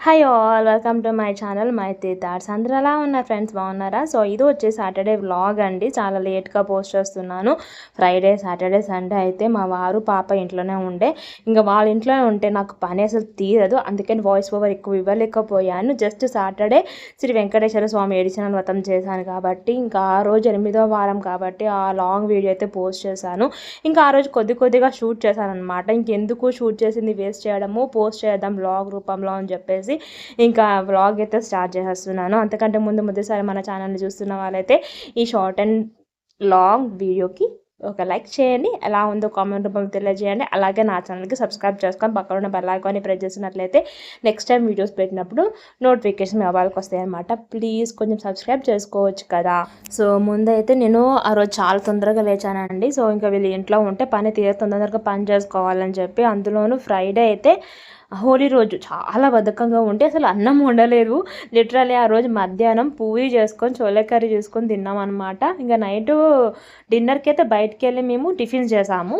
Hi all welcome to my channel my తీర్థార్స్ అందరూ ఎలా ఉన్నారు ఫ్రెండ్స్ బాగున్నారా? సో ఇది వచ్చి సాటర్డే వ్లాగ్ అండి. చాలా లేట్గా పోస్ట్ చేస్తున్నాను. ఫ్రైడే సాటర్డే సండే అయితే మా వారు పాప ఇంట్లోనే ఉండే. ఇంకా వాళ్ళ ఇంట్లోనే ఉంటే నాకు పని అసలు తీరదు. అందుకని వాయిస్ ఓవర్ ఎక్కువ ఇవ్వలేకపోయాను. జస్ట్ సాటర్డే శ్రీ వెంకటేశ్వర స్వామి ఏడిచిన వ్రతం చేశాను కాబట్టి ఇంకా ఆ రోజు ఎనిమిదో వారం కాబట్టి ఆ లాంగ్ వీడియో అయితే పోస్ట్ చేశాను. ఇంకా ఆ రోజు కొద్ది కొద్దిగా షూట్ చేశాను అనమాట ఇంకెందుకు షూట్ చేసింది వేస్ట్ చేయడము పోస్ట్ చేద్దాం బ్లాగ్ రూపంలో అని చెప్పేసి ఇంకా వ్లాగ్ అయితే స్టార్ట్ చేసేస్తున్నాను. అంతకంటే ముందు మొదటిసారి మన ఛానల్ని చూస్తున్న వాళ్ళైతే ఈ షార్ట్ అండ్ లాంగ్ వీడియోకి ఒక లైక్ చేయండి. ఎలా ఉందో కామెంట్ రూపంలో తెలియజేయండి. అలాగే నా ఛానల్కి సబ్స్క్రైబ్ చేసుకొని పక్కన ఉన్న బెల్ ప్రెస్ చేసినట్లయితే నెక్స్ట్ టైం వీడియోస్ పెట్టినప్పుడు నోటిఫికేషన్ మీ వస్తాయి అనమాట ప్లీజ్ కొంచెం సబ్స్క్రైబ్ చేసుకోవచ్చు కదా. సో ముందైతే నేను ఆ రోజు చాలా తొందరగా లేచానండి. సో ఇంకా వీళ్ళు ఇంట్లో ఉంటే పని తీరు తొందరగా పని చేసుకోవాలని చెప్పి అందులోనూ ఫ్రైడే అయితే హోలీ రోజు చాలా బద్ధకంగా ఉంటే అసలు అన్నం వండలేదు. లిటరలీ ఆ రోజు మధ్యాహ్నం పూరి చేసుకొని చోలే కర్రీ చేసుకొని తిన్నాం అనమాట ఇంకా నైట్ డిన్నర్కి అయితే బయటికి వెళ్ళి మేము టిఫిన్స్ చేసాము.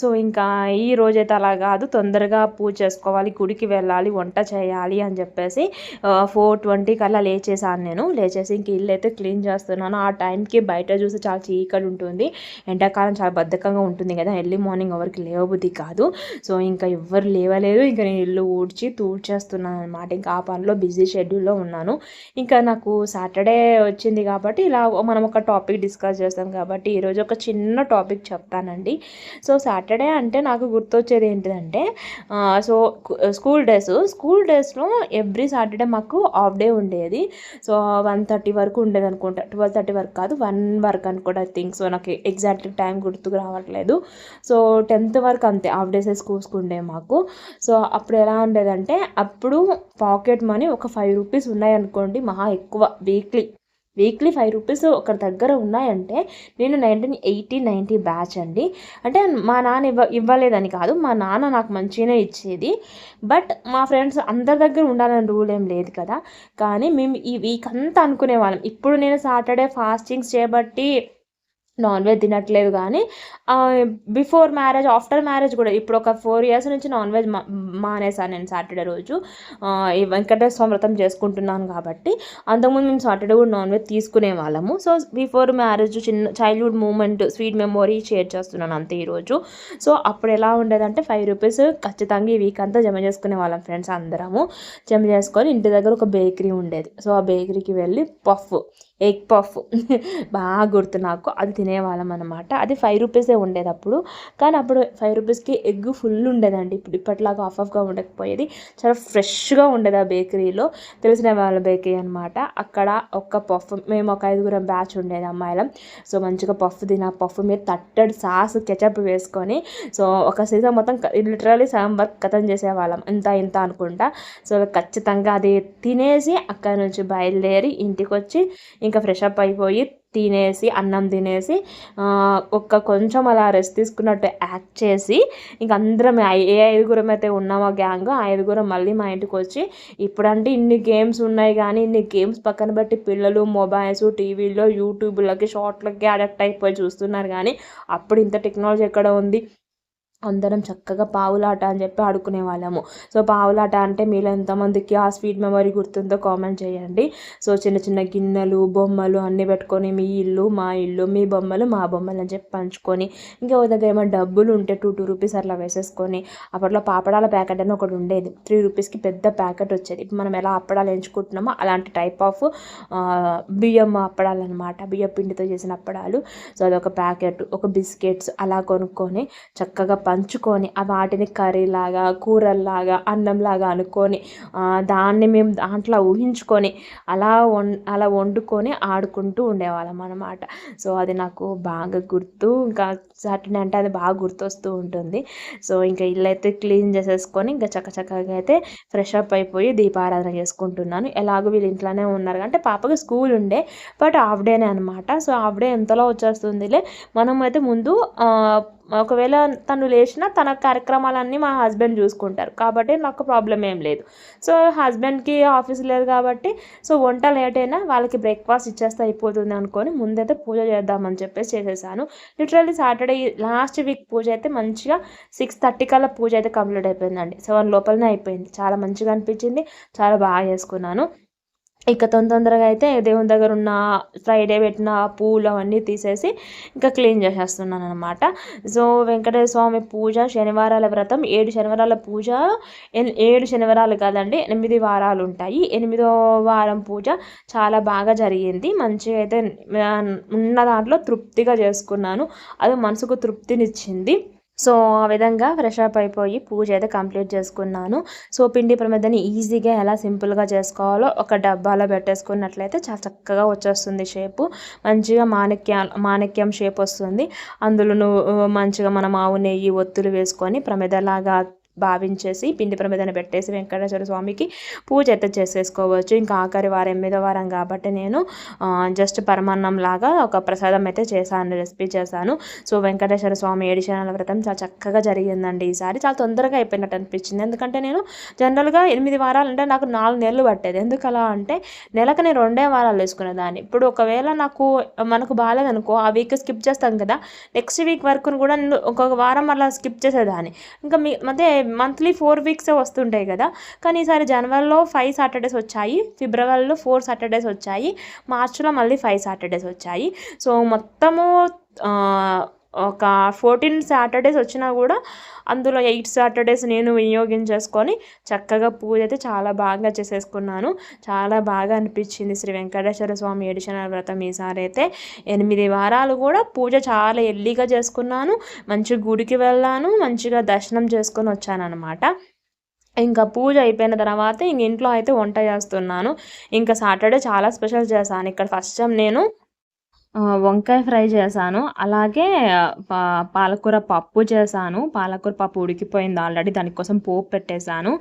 సో ఇంకా ఈ రోజైతే అలా కాదు. తొందరగా పూజ చేసుకోవాలి గుడికి వెళ్ళాలి వంట చేయాలి అని చెప్పేసి ఫోర్ ట్వంటీకి అలా లేచేసాను నేను. లేచేసి ఇంక ఇల్లు అయితే క్లీన్ చేస్తున్నాను. ఆ టైంకి బయట చూస్తే చాలా చీకటి ఉంటుంది. ఎండాకాలం చాలా బద్ధకంగా ఉంటుంది కదా. ఎర్లీ మార్నింగ్ ఎవరికి లేవబుద్ధి కాదు. సో ఇంకా ఎవ్వరు లేవలేదు. ఇంకా నేను ఇల్లు ఊడ్చి తూడ్చేస్తున్నాను అనమాట ఇంకా ఆ పనిలో బిజీ షెడ్యూల్లో ఉన్నాను. ఇంకా నాకు సాటర్డే వచ్చింది కాబట్టి ఇలా మనం ఒక టాపిక్ డిస్కస్ చేస్తాం కాబట్టి ఈరోజు ఒక చిన్న టాపిక్ చెప్తానండి. సో సాటర్డే అంటే నాకు గుర్తొచ్చేది ఏంటిదంటే సో స్కూల్ డేస్. స్కూల్ డేస్లో ఎవ్రీ సాటర్డే మాకు ఆఫ్ డే ఉండేది. సో వన్ థర్టీ వరకు ఉండేది అనుకుంటా. ట్వెల్వ్ థర్టీ వరకు కాదు వన్ వరకు అనుకుంటా థింగ్ థింక్. సో నాకు ఎగ్జాక్ట్ టైం గుర్తుకు రావట్లేదు. సో టెన్త్ వరకు అంతే హాఫ్ డేస్ స్కూల్స్కి ఉండే మాకు. సో అప్పుడు ఎలా ఉండేదంటే అప్పుడు పాకెట్ మనీ ఒక ఫైవ్ రూపీస్ ఉన్నాయనుకోండి మహా ఎక్కువ వీక్లీ. వీక్లీ ఫైవ్ రూపీస్ ఒకరి దగ్గర ఉన్నాయంటే నేను నైన్టీన్ ఎయిటీ నైంటీ బ్యాచ్ అండి. అంటే మా నాన్న ఇవ్వ ఇవ్వలేదని కాదు మా నాన్న నాకు మంచిగానే ఇచ్చేది. బట్ మా ఫ్రెండ్స్ అందరి దగ్గర ఉండాలని రూల్ ఏం లేదు కదా. కానీ మేము ఈ వీక్ అంతా అనుకునే వాళ్ళం ఇప్పుడు నేను సాటర్డే ఫాస్టింగ్స్ చేయబట్టి నాన్ వెజ్ తినట్లేదు కానీ బిఫోర్ మ్యారేజ్ ఆఫ్టర్ మ్యారేజ్ కూడా ఇప్పుడు ఒక ఫోర్ ఇయర్స్ నుంచి నాన్ వెజ్ మా మానేసాను నేను సాటర్డే రోజు. ఈ వెంకటేశ్వర వ్రతం చేసుకుంటున్నాను కాబట్టి అంతకుముందు మేము సాటర్డే కూడా నాన్ వెజ్ తీసుకునే వాళ్ళము. సో బిఫోర్ మ్యారేజ్ చిన్న childhood moment sweet memory share చేస్తున్నాను అంతే ఈరోజు సో అప్పుడు ఎలా ఉండేదంటే ఫైవ్ రూపీస్ ఖచ్చితంగా ఈ వీక్ అంతా జమ చేసుకునే వాళ్ళం ఫ్రెండ్స్ అందరము. జమ చేసుకొని ఇంటి దగ్గర ఒక బేకరీ ఉండేది. సో ఆ బేకరీకి వెళ్ళి పఫ్ ఎగ్ పఫ్ బాగా గుర్తు నాకు. అది తినేవాళ్ళం అనమాట అది ఫైవ్ రూపీసే ఉండేది అప్పుడు కానీ అప్పుడు ఫైవ్ రూపీస్కి ఎగ్ ఫుల్ ఉండేదండి. ఇప్పుడు ఇప్పటిలాగా ఆఫ్ ఆఫ్గా ఉండకపోయేది. చాలా ఫ్రెష్గా ఉండేది ఆ బేకరీలో తెలిసిన వాళ్ళ బేకరీ అనమాట అక్కడ ఒక్క పఫ్ మేము ఒక ఐదుగురం బ్యాచ్ ఉండేది అమ్మాయిలం. సో మంచిగా పఫ్ తిన పఫ్ మీద తట్టడి సాస్ కెచప్ వేసుకొని సో ఒక సీజన్ మొత్తం లిటరలీ సగం వర్క్ కథం చేసేవాళ్ళం. ఇంత ఇంత అనుకుంటా. సో ఖచ్చితంగా అది తినేసి అక్కడ నుంచి బయలుదేరి ఇంటికి వచ్చి ఇంకా ఫ్రెష్ అప్ అయిపోయి తినేసి అన్నం తినేసి ఒక్క కొంచెం అలా రెస్ట్ తీసుకున్నట్టు యాక్ట్ చేసి ఇంక అందరం ఏ ఐదుగురం అయితే ఉన్నామో గ్యాంగ్ ఆ ఐదుగురం మళ్ళీ మా ఇంటికి వచ్చి ఇప్పుడంటే ఇన్ని గేమ్స్ ఉన్నాయి కానీ ఇన్ని గేమ్స్ పక్కన బట్టి పిల్లలు మొబైల్స్ టీవీలో యూట్యూబ్లకి షార్ట్లకి అడక్ట్ అయిపోయి చూస్తున్నారు కానీ అప్పుడు ఇంత టెక్నాలజీ ఎక్కడ ఉంది? అందరం చక్కగా పావులాట అని చెప్పి ఆడుకునే వాళ్ళము. సో పావులాట అంటే మీలో ఎంతమందికి ఆ స్వీట్ మెమరీ గుర్తుందో కామెంట్ చేయండి. సో చిన్న చిన్న గిన్నెలు బొమ్మలు అన్నీ పెట్టుకొని మీ ఇల్లు మా ఇల్లు మీ బొమ్మలు మా బొమ్మలు అని చెప్పి పంచుకొని ఇంకా ఒక దగ్గర ఏమైనా డబ్బులు ఉంటే టూ టూ రూపీస్ అట్లా వేసేసుకొని అప్పట్లో పాపడాల ప్యాకెట్ అని ఒకటి ఉండేది. త్రీ రూపీస్కి పెద్ద ప్యాకెట్ వచ్చేది. ఇప్పుడు మనం ఎలా అప్పడాలు ఎంచుకుంటున్నామో అలాంటి టైప్ ఆఫ్ బియ్యం అప్పడాలు అనమాట బియ్యం పిండితో చేసిన అప్పడాలు. సో అదొక ప్యాకెట్ ఒక బిస్కెట్స్ అలా కొనుక్కొని చక్కగా పంచుకొని ఆ వాటిని కర్రీలాగా కూరల్లాగా అన్నంలాగా అనుకొని దాన్ని మేము దాంట్లో ఊహించుకొని అలా వం అలా వండుకొని ఆడుకుంటూ ఉండేవాళ్ళం అనమాట సో అది నాకు బాగా గుర్తు. ఇంకా సాటర్డే అంటే అది బాగా గుర్తొస్తూ ఉంటుంది. సో ఇంకా ఇల్లు అయితే క్లీన్ చేసేసుకొని ఇంకా చక్కచక్కగా అయితే ఫ్రెష్ అప్ అయిపోయి దీపారాధన చేసుకుంటున్నాను. ఎలాగో వీళ్ళు ఇంట్లోనే ఉన్నారు అంటే పాపకి స్కూల్ ఉండే బట్ హాఫ్ డేనే అనమాట సో హాఫ్ డే ఎంతలో వచ్చేస్తుందిలే? మనం అయితే ముందు ఒకవేళ తను లేచినా తన కార్యక్రమాలన్నీ మా హస్బెండ్ చూసుకుంటారు. కాబట్టి నాకు ప్రాబ్లం ఏం లేదు. సో హస్బెండ్కి ఆఫీస్ లేదు కాబట్టి సో వంట లేట్ అయినా వాళ్ళకి బ్రేక్ఫాస్ట్ ఇచ్చేస్తే అయిపోతుంది అనుకొని ముందైతే పూజ చేద్దామని చెప్పేసి చేసేసాను. లిటరల్లీ సాటర్డే లాస్ట్ వీక్ పూజ అయితే మంచిగా సిక్స్ థర్టీ కల్లా పూజ అయితే కంప్లీట్ అయిపోయిందండి. సెవెన్ లోపలనే అయిపోయింది. చాలా మంచిగా అనిపించింది. చాలా బాగా చేసుకున్నాను. ఇక తొందర తొందరగా అయితే దేవుని దగ్గర ఉన్న ఫ్రైడే పెట్టిన పూలు అవన్నీ తీసేసి ఇంకా క్లీన్ చేసేస్తున్నాను అనమాట సో వెంకటేశ్వర స్వామి పూజ శనివారాల వ్రతం ఏడు శనివారాల పూజ ఏడు శనివారాలు కాదండి ఎనిమిది వారాలు ఉంటాయి. ఎనిమిదో వారం పూజ చాలా బాగా జరిగింది. మంచిగా అయితే ఉన్న దాంట్లో తృప్తిగా చేసుకున్నాను. అది మనసుకు తృప్తినిచ్చింది. సో ఆ విధంగా ఫ్రెష్ అప్ అయిపోయి పూజ అయితే కంప్లీట్ చేసుకున్నాను. సో పిండి ప్రమేదాన్ని ఈజీగా ఎలా సింపుల్గా చేసుకోవాలో ఒక డబ్బాలో పెట్టేసుకున్నట్లయితే చాలా చక్కగా వచ్చేస్తుంది షేపు మంచిగా మాణిక్య మాణిక్యం షేప్ వస్తుంది. అందులో మంచిగా మనం ఆవు నెయ్యి ఒత్తులు వేసుకొని ప్రమేదలాగా భావించేసి పిండి ప్రమిదన పెట్టేసి వెంకటేశ్వర స్వామికి పూజ అయితే చేసేసుకోవచ్చు. ఇంకా ఆఖరి వారం ఎనిమిదో వారం కాబట్టి నేను జస్ట్ పరమాన్నం లాగా ఒక ప్రసాదం అయితే చేశాను రెసిపీ చేశాను. సో వెంకటేశ్వర స్వామి ఏడిశనాల వ్రతం చాలా చక్కగా జరిగిందండి ఈసారి. చాలా తొందరగా అయిపోయినట్టు అనిపించింది. ఎందుకంటే నేను జనరల్గా ఎనిమిది వారాలు అంటే నాకు నాలుగు నెలలు పట్టేది. ఎందుకు అలా అంటే నెలకు నేను రెండే వారాలు వేసుకునేదాన్ని. ఇప్పుడు ఒకవేళ నాకు మనకు బాగాలేదనుకో ఆ వీక్ స్కిప్ చేస్తాం కదా నెక్స్ట్ వీక్ వరకు కూడా నేను ఒక్కొక్క వారం అలా స్కిప్ చేసేదాన్ని. ఇంకా మీ అంటే మంత్లీ ఫోర్ వీక్సే వస్తుంటాయి కదా. కానీ ఈసారి జనవరిలో ఫైవ్ సాటర్డేస్ వచ్చాయి. ఫిబ్రవరిలో ఫోర్ సాటర్డేస్ వచ్చాయి. మార్చిలో మళ్ళీ ఫైవ్ సాటర్డేస్ వచ్చాయి. సో మొత్తము ఒక ఫోర్టీన్ సాటర్డేస్ వచ్చినా కూడా అందులో ఎయిట్ సాటర్డేస్ నేను వినియోగించేసుకొని చక్కగా పూజ అయితే చాలా బాగా చేసేసుకున్నాను. చాలా బాగా అనిపించింది. శ్రీ వెంకటేశ్వర స్వామి ఎడిషన్ వ్రతం ఈసారి అయితే ఎనిమిది వారాలు కూడా పూజ చాలా ఎల్లీగా చేసుకున్నాను. మంచి గుడికి వెళ్ళాను. మంచిగా దర్శనం చేసుకొని వచ్చానమాట ఇంకా పూజ అయిపోయిన తర్వాత ఇంక ఇంట్లో అయితే వంట చేస్తున్నాను. ఇంకా సాటర్డే చాలా స్పెషల్ చేశాను. ఇక్కడ ఫస్ట్ టైం నేను వంకాయ ఫ్రై చేశాను. అలాగే పాలకూర పప్పు చేశాను. పాలకూర పప్పు ఉడికిపోయింది ఆల్రెడీ దానికోసం పోపు పెట్టేశాను.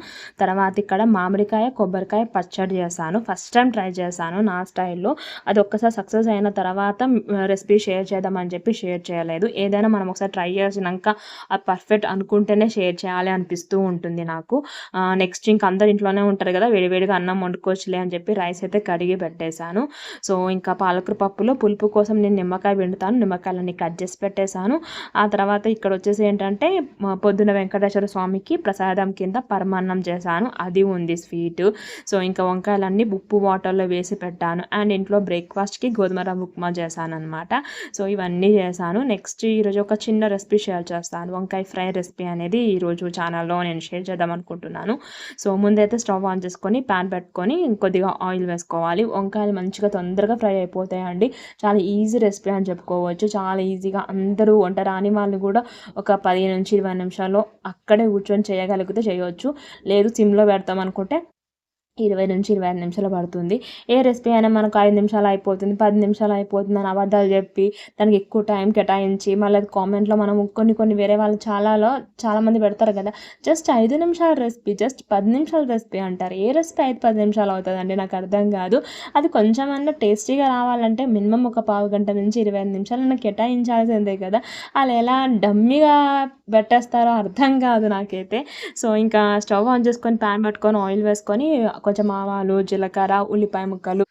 తర్వాత ఇక్కడ మామిడికాయ కొబ్బరికాయ పచ్చడి చేశాను. ఫస్ట్ టైం ట్రై చేశాను నా స్టైల్లో. అది ఒక్కసారి సక్సెస్ అయిన తర్వాత రెసిపీ షేర్ చేద్దామని చెప్పి షేర్ చేయలేదు. ఏదైనా మనం ఒకసారి ట్రై చేసినాక అది పర్ఫెక్ట్ అనుకుంటేనే షేర్ చేయాలి అనిపిస్తూ ఉంటుంది నాకు. నెక్స్ట్ ఇంక అందరు ఇంట్లోనే ఉంటారు కదా వేడివేడిగా అన్నం వండుకోవచ్చులే అని చెప్పి రైస్ అయితే కడిగి పెట్టేశాను. సో ఇంకా పాలకూర పప్పులో పులుపు కోసం కోసం నేను నిమ్మకాయ పిండుతాను. నిమ్మకాయలన్నీ కట్ చేసి పెట్టేశాను. ఆ తర్వాత ఇక్కడ వచ్చేసి ఏంటంటే పొద్దున వెంకటేశ్వర స్వామికి ప్రసాదం కింద పరమాన్నం చేశాను. అది ఉంది స్వీట్. సో ఇంకా వంకాయలన్నీ ఉప్పు వాటర్లో వేసి పెట్టాను. అండ్ ఇంట్లో బ్రేక్ఫాస్ట్కి గోధుమ రవ్వ ఉప్మా చేశాను అనమాట సో ఇవన్నీ చేశాను. నెక్స్ట్ ఈరోజు ఒక చిన్న రెసిపీ షేర్ చేస్తాను. వంకాయ ఫ్రై రెసిపీ అనేది ఈరోజు ఛానల్లో నేను షేర్ చేద్దాం అనుకుంటున్నాను. సో ముందైతే స్టవ్ ఆన్ చేసుకొని ప్యాన్ పెట్టుకొని కొద్దిగా ఆయిల్ వేసుకోవాలి. వంకాయలు మంచిగా తొందరగా ఫ్రై అయిపోతాయండి. చాలా ఈజీ రెసిపీ అని చెప్పుకోవచ్చు. చాలా ఈజీగా అందరూ వంట రాని వాళ్ళు కూడా ఒక పదిహేను నుంచి ఇరవై నిమిషాల్లో అక్కడే కూర్చొని చేయగలిగితే చేయవచ్చు లేదు సిమ్లో పెడతాం అనుకుంటే ఇరవై నుంచి ఇరవై ఐదు నిమిషాలు పడుతుంది. ఏ రెసిపీ అయినా మనకు ఐదు నిమిషాలు అయిపోతుంది పది నిమిషాలు అయిపోతుంది అని అబద్ధాలు చెప్పి దానికి ఎక్కువ టైం కేటాయించి మళ్ళీ అది కామెంట్లో మనం కొన్ని కొన్ని వేరే వాళ్ళు చాలాలో చాలామంది పెడతారు కదా జస్ట్ ఐదు నిమిషాల రెసిపీ జస్ట్ పది నిమిషాల రెసిపీ అంటారు. ఏ రెసిపీ ఐదు పది నిమిషాలు అవుతుందండి నాకు అర్థం కాదు. అది కొంచెం కొంచెమన్నా టేస్టీగా రావాలంటే మినిమం ఒక పావు గంట నుంచి ఇరవై ఐదు నిమిషాలు కేటాయించాల్సిందే కదా. వాళ్ళు ఎలా డమ్మీగా పెట్టేస్తారో అర్థం కాదు నాకైతే. సో ఇంకా స్టవ్ ఆన్ చేసుకొని ప్యాన్ పెట్టుకొని ఆయిల్ వేసుకొని కొంచెం ఆవాలు జీలకర్ర ఉల్లిపాయ ముక్కలు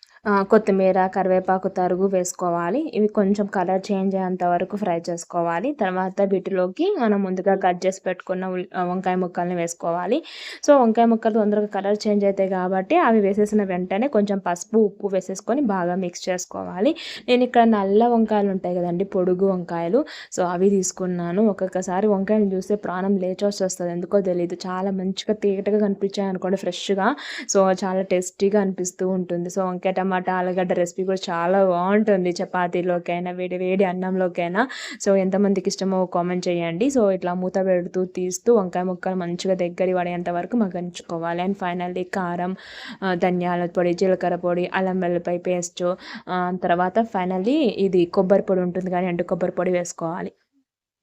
కొత్తిమీర కరివేపాకు తరుగు వేసుకోవాలి. ఇవి కొంచెం కలర్ చేంజ్ అయ్యేంత వరకు ఫ్రై చేసుకోవాలి. తర్వాత వీటిలోకి మనం ముందుగా కట్ చేసి పెట్టుకున్న వంకాయ ముక్కల్ని వేసుకోవాలి. సో వంకాయ ముక్కలు తొందరగా కలర్ చేంజ్ అవుతాయి కాబట్టి అవి వేసేసిన వెంటనే కొంచెం పసుపు ఉప్పు వేసేసుకొని బాగా మిక్స్ చేసుకోవాలి. నేను ఇక్కడ నల్ల వంకాయలు ఉంటాయి కదండి పొడుగు వంకాయలు. సో అవి తీసుకున్నాను. ఒక్కొక్కసారి వంకాయలు చూస్తే ప్రాణం లేచొచ్చి వస్తుంది. ఎందుకో తెలియదు చాలా మంచిగా తీగటగా కనిపించాయి అనుకోండి ఫ్రెష్గా. సో చాలా టేస్టీగా అనిపిస్తూ ఉంటుంది. సో వంకాయ అనమాట ఆలుగడ్డ రెసిపీ కూడా చాలా బాగుంటుంది చపాతీలోకైనా వేడి వేడి అన్నంలోకైనా. సో ఎంతమందికి ఇష్టమో కామెంట్ చేయండి. సో ఇట్లా మూత పెడుతూ తీస్తూ వంకాయ ముక్కలు మంచిగా దగ్గర పడేంత వరకు మగ్గించుకోవాలి అండ్ ఫైనల్లీ కారం ధనియాల పొడి జీలకర్ర పొడి అల్లం వెల్లిపాయ పేస్ట్ తర్వాత ఫైనల్లీ ఇది కొబ్బరి పొడి ఉంటుంది కానీ ఎండు కొబ్బరి పొడి వేసుకోవాలి.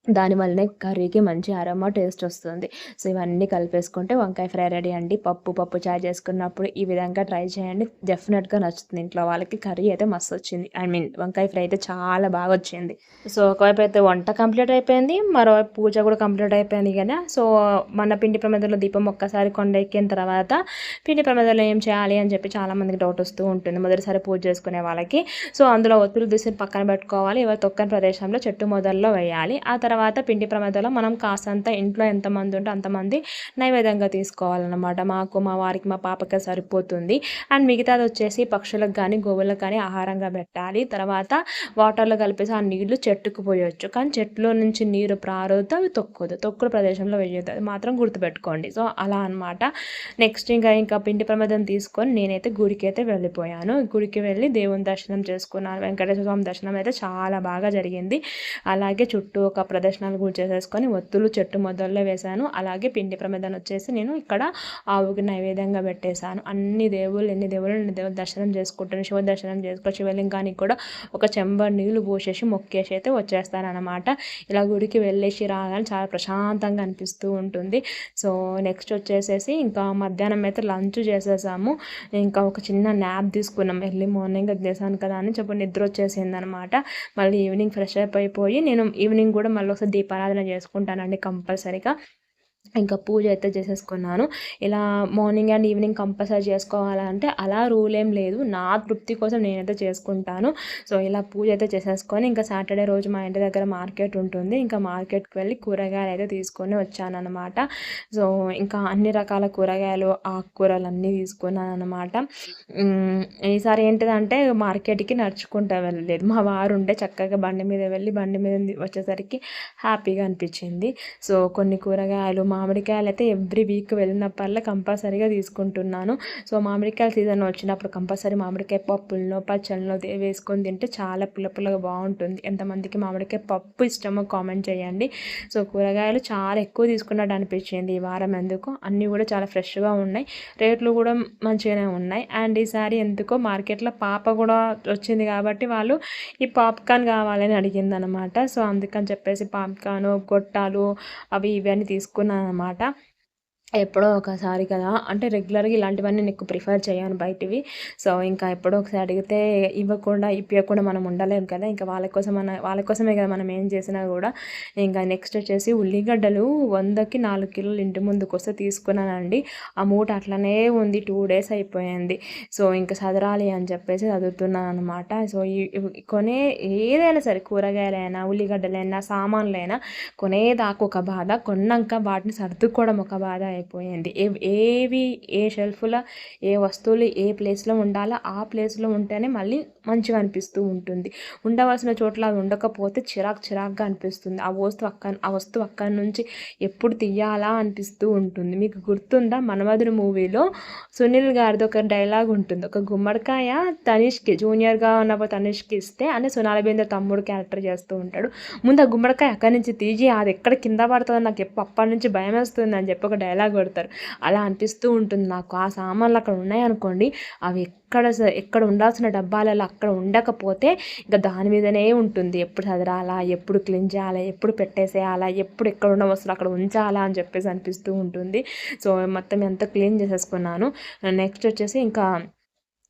దానివల్లనే కర్రీకి మంచి అరమా టేస్ట్ వస్తుంది. సో ఇవన్నీ కలిపేసుకుంటే వంకాయ ఫ్రై రెడీ అండి. పప్పు పప్పు చాయ్ చేసుకున్నప్పుడు ఈ విధంగా ట్రై చేయండి. డెఫినెట్గా నచ్చుతుంది ఇంట్లో వాళ్ళకి. కర్రీ అయితే మస్తు వచ్చింది. ఐ మీన్ వంకాయ ఫ్రై అయితే చాలా బాగా వచ్చింది. సో ఒకవైపు అయితే వంట కంప్లీట్ అయిపోయింది. మరోవైపు పూజ కూడా కంప్లీట్ అయిపోయింది కదా. సో మన పిండి ప్రమాదంలో దీపం ఒక్కసారి కొండ ఎక్కిన తర్వాత పిండి ప్రమాదంలో ఏం చేయాలి అని చెప్పి చాలామందికి డౌట్ వస్తూ ఉంటుంది. మొదటిసారి పూజ చేసుకునే వాళ్ళకి. సో అందులో ఒత్తులు తీసి పక్కన పెట్టుకోవాలి. ఎవరు తొక్కని ప్రదేశంలో చెట్టు మొదల్లో వేయాలి. ఆ తర్వాత తర్వాత పిండి ప్రమాదంలో మనం కాసంత ఇంట్లో ఎంతమంది ఉంటే అంతమంది నైవేద్యంగా తీసుకోవాలన్నమాట. మాకు మా వారికి మా పాపకి సరిపోతుంది. అండ్ మిగతాది వచ్చేసి పక్షులకు కానీ గోవులకు కానీ ఆహారంగా పెట్టాలి. తర్వాత వాటర్లో కలిపేసి ఆ నీళ్ళు చెట్టుకు పోయొచ్చు. కానీ చెట్టులో నుంచి నీరు ప్రారుతో అవి తొక్కదు. తొక్కుల ప్రదేశంలో వేయొద్దు. అది మాత్రం గుర్తుపెట్టుకోండి. సో అలా అనమాట నెక్స్ట్ ఇంకా ఇంకా పిండి ప్రమాదం తీసుకొని నేనైతే గుడికి అయితే వెళ్ళిపోయాను. గుడికి వెళ్ళి దేవుని దర్శనం చేసుకున్నాను. వెంకటేశ్వర స్వామి దర్శనం అయితే చాలా బాగా జరిగింది. అలాగే చుట్టూ ఒక ప్రదర్శనలు కూడా చేసేసుకొని ఒత్తులు చెట్టు మొదల్లో వేశాను. అలాగే పిండి ప్రమేదాన్ని వచ్చేసి నేను ఇక్కడ ఆవుకి నైవేద్యంగా పెట్టేశాను. అన్ని దేవుళ్ళు ఎన్ని దేవుళ్ళు ఎన్ని దేవుళ్ళు దర్శనం చేసుకుంటాను శివ దర్శనం చేసుకుని శివలింగానికి కూడా ఒక చెంబర్ నీళ్ళు పోసేసి మొక్కేసి అయితే వచ్చేస్తానమాట ఇలా గుడికి వెళ్ళేసి రాగానే చాలా ప్రశాంతంగా అనిపిస్తూ ఉంటుంది. సో నెక్స్ట్ వచ్చేసేసి ఇంకా మధ్యాహ్నం అయితే లంచ్ చేసేసాము. ఇంకా ఒక చిన్న న్యాప్ తీసుకున్నాం. ఎర్లీ మార్నింగ్ చేశాను కదా అని చెప్పి నిద్ర వచ్చేసింది అనమాట మళ్ళీ ఈవినింగ్ ఫ్రెష్ అప్ అయిపోయి నేను ఈవినింగ్ కూడా మళ్ళీ ఒకసారి దీపారాధన చేసుకుంటానండి కంపల్సరీగా. ఇంకా పూజ అయితే చేసేసుకున్నాను. ఇలా మార్నింగ్ అండ్ ఈవినింగ్ కంపల్సరీ చేసుకోవాలంటే అలా రూల్ ఏం లేదు. నా తృప్తి కోసం నేనైతే చేసుకుంటాను. సో ఇలా పూజ అయితే చేసేసుకొని ఇంకా సాటర్డే రోజు మా ఇంటి దగ్గర మార్కెట్ ఉంటుంది. ఇంకా మార్కెట్కి వెళ్ళి కూరగాయలు అయితే తీసుకొని వచ్చానమాట సో ఇంకా అన్ని రకాల కూరగాయలు ఆకుకూరలు అన్నీ తీసుకున్నాను అనమాట ఈసారి ఏంటిదంటే మార్కెట్కి నడుచుకుంటా వెళ్ళలేదు. మా వారు ఉంటే చక్కగా బండి మీద వెళ్ళి బండి మీద వచ్చేసరికి హ్యాపీగా అనిపించింది. సో కొన్ని కూరగాయలు మామిడికాయలు అయితే ఎవ్రీ వీక్ వెళ్ళినప్పల్లా కంపల్సరీగా తీసుకుంటున్నాను. సో మామిడికాయల సీజన్ వచ్చినప్పుడు కంపల్సరీ మామిడికాయ పప్పులను పచ్చళ్ళను వేసుకొని తింటే చాలా పుల్లపుల్లగా బాగుంటుంది. ఎంతమందికి మామిడికాయ పప్పు ఇష్టమో కామెంట్ చేయండి. సో కూరగాయలు చాలా ఎక్కువ తీసుకున్నట్టు అనిపించింది ఈ వారం ఎందుకు. అన్నీ కూడా చాలా ఫ్రెష్గా ఉన్నాయి. రేట్లు కూడా మంచిగానే ఉన్నాయి. అండ్ ఈసారి ఎందుకో మార్కెట్లో పాప కూడా వచ్చింది కాబట్టి వాళ్ళు ఈ పాప్కార్న్ కావాలని అడిగింది అనమాట సో అందుకని చెప్పేసి పాప్కార్న్ గొట్టాలు అవి ఇవన్నీ తీసుకున్నాను. అనమాట ఎప్పుడో ఒకసారి కదా. అంటే రెగ్యులర్గా ఇలాంటివన్నీ నీకు ప్రిఫర్ చేయను బయటివి. సో ఇంకా ఎప్పుడో ఒకసారి అడిగితే ఇవ్వకుండా ఇప్పకుండా మనం ఉండలేము కదా. ఇంకా వాళ్ళ కోసం మన వాళ్ళ కోసమే కదా మనం ఏం చేసినా కూడా. ఇంకా నెక్స్ట్ వచ్చేసి ఉల్లిగడ్డలు వందకి నాలుగు కిలోలు ఇంటి ముందుకు వస్తే తీసుకున్నానండి. ఆ మూట అట్లనే ఉంది టూ డేస్ అయిపోయింది. సో ఇంకా చదరాలి అని చెప్పేసి చదువుతున్నాను అనమాట సో కొనే ఏదైనా సరే కూరగాయలైనా ఉల్లిగడ్డలైనా సామాన్లైనా కొనేదాకా ఒక బాధ కొన్నాక వాటిని సర్దుకోవడం ఒక బాధ అయిపోయింది ఏ ఏవి ఏ షెల్ఫ్లో ఏ వస్తువులు ఏ ప్లేస్లో ఉండాలో ఆ ప్లేస్లో ఉంటేనే మళ్ళీ మంచిగా అనిపిస్తూ ఉంటుంది. ఉండవలసిన చోట్ల అవి ఉండకపోతే చిరాక్ చిరాక్గా అనిపిస్తుంది. ఆ వస్తువు అక్క ఆ వస్తువు అక్కడి నుంచి ఎప్పుడు తీయాలా అనిపిస్తూ ఉంటుంది. మీకు గుర్తుందా? మనమధుడు మూవీలో సునీల్ గారిది ఒక డైలాగ్ ఉంటుంది. ఒక గుమ్మడికాయ తనిష్కి జూనియర్గా ఉన్నప్పుడు తనిష్కి ఇస్తే అని సునాలబేంద్ర తమ్ముడు క్యారెక్టర్ చేస్తూ ఉంటాడు. ముందు ఆ గుమ్మడికాయ అక్కడి నుంచి తీసి అది ఎక్కడ కింద పడుతుందో నాకు ఎప్పుడు అప్పటి నుంచి భయం వేస్తుంది అని చెప్పి ఒక డైలాగ్ కొడతారు. అలా అనిపిస్తూ ఉంటుంది నాకు. ఆ సామాన్లు అక్కడ ఉన్నాయనుకోండి అవి ఎక్కడ ఎక్కడ ఉండాల్సిన డబ్బాలలో అక్కడ ఉండకపోతే ఇంకా దాని మీదనే ఉంటుంది. ఎప్పుడు చదరాలా ఎప్పుడు క్లీన్ చేయాలా ఎప్పుడు పెట్టేసేయాలా ఎప్పుడు ఎక్కడ ఉన్న వస్తువులు అక్కడ ఉంచాలా అని చెప్పేసి అనిపిస్తూ ఉంటుంది. సో మొత్తం ఎంత క్లీన్ చేసేసుకున్నాను. నెక్స్ట్ వచ్చేసి ఇంకా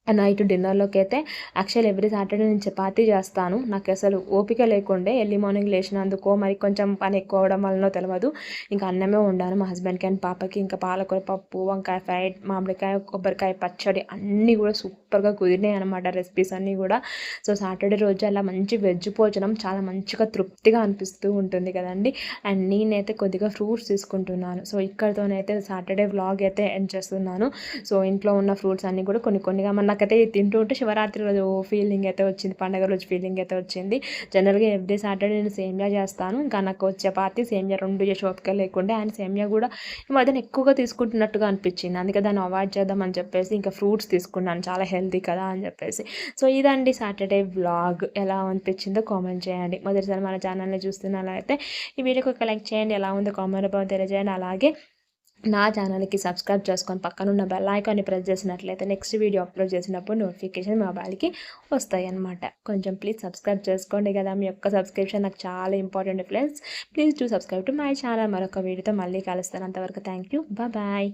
నైట్ డిన్నర్లోకి అయితే యాక్చువల్ ఎవ్రీ సాటర్డే నేను చపాతీ చేస్తాను. నాకు అసలు ఓపిక లేకుండే ఎర్లీ మార్నింగ్ లేచినందుకో మరి కొంచెం పని ఎక్కువ అవడం వలన తెలియదు ఇంకా అన్నమే ఉండాను మా హస్బెండ్కి అండ్ పాపకి. ఇంకా పాలకూర పప్పు వంకాయ ఫ్రై మామిడికాయ కొబ్బరికాయ పచ్చడి అన్నీ కూడా సూపర్గా కుదిరినాయి అనమాట రెసిపీస్ అన్నీ కూడా. సో సాటర్డే రోజు అలా మంచి వెజ్ భోజనం చాలా మంచిగా తృప్తిగా అనిపిస్తూ ఉంటుంది కదండి. అండ్ నేనైతే కొద్దిగా ఫ్రూట్స్ తీసుకుంటున్నాను. సో ఇక్కడితోనైతే సాటర్డే వ్లాగ్ అయితే ఎండ్ చేస్తున్నాను. సో ఇంట్లో ఉన్న ఫ్రూట్స్ అన్నీ కూడా కొన్ని కొన్నిగా మన నాకైతే తింటూ ఉంటే శివరాత్రి రోజు ఫీలింగ్ అయితే వచ్చింది. పండగ రోజు ఫీలింగ్ అయితే వచ్చింది. జనరల్గా ఎవ్రీ సాటర్డే నేను సేమియా చేస్తాను. ఇంకా నాకు చపాతి సేమియా రెండు చేసి లేకుండా. ఆయన సేమియా కూడా ఈ మధ్యన ఎక్కువగా తీసుకుంటున్నట్టుగా అనిపించింది. అందుకే దాన్ని అవాయిడ్ చేద్దామని చెప్పేసి ఇంకా ఫ్రూట్స్ తీసుకున్నాను. చాలా హెల్తీ కదా అని చెప్పేసి. సో ఇదండి సాటర్డే వ్లాగ్ ఎలా అనిపించిందో కామెంట్ చేయండి. మొదటిసారి మన ఛానల్ని చూస్తున్నట్లయితే ఈ వీడియోకి ఒక లైక్ చేయండి. ఎలా ఉందో కామెంట్ తెలియజేయండి. అలాగే నా ఛానల్కి సబ్స్క్రైబ్ చేసుకొని పక్కనున్న బెల్ ఐకాన్ని ప్రెస్ చేసినట్లయితే నెక్స్ట్ వీడియో అప్లోడ్ చేసినప్పుడు నోటిఫికేషన్ మా మొబైల్కి వస్తాయి అన్నమాట కొంచెం ప్లీజ్ సబ్స్క్రైబ్ చేసుకోండి కదా. మీ యొక్క సబ్స్క్రిప్షన్ నాకు చాలా important friends please do subscribe to my channel మరొక వీడియోతో మళ్ళీ కలుస్తాను. అంతవరకు థ్యాంక్ యూ బాయ్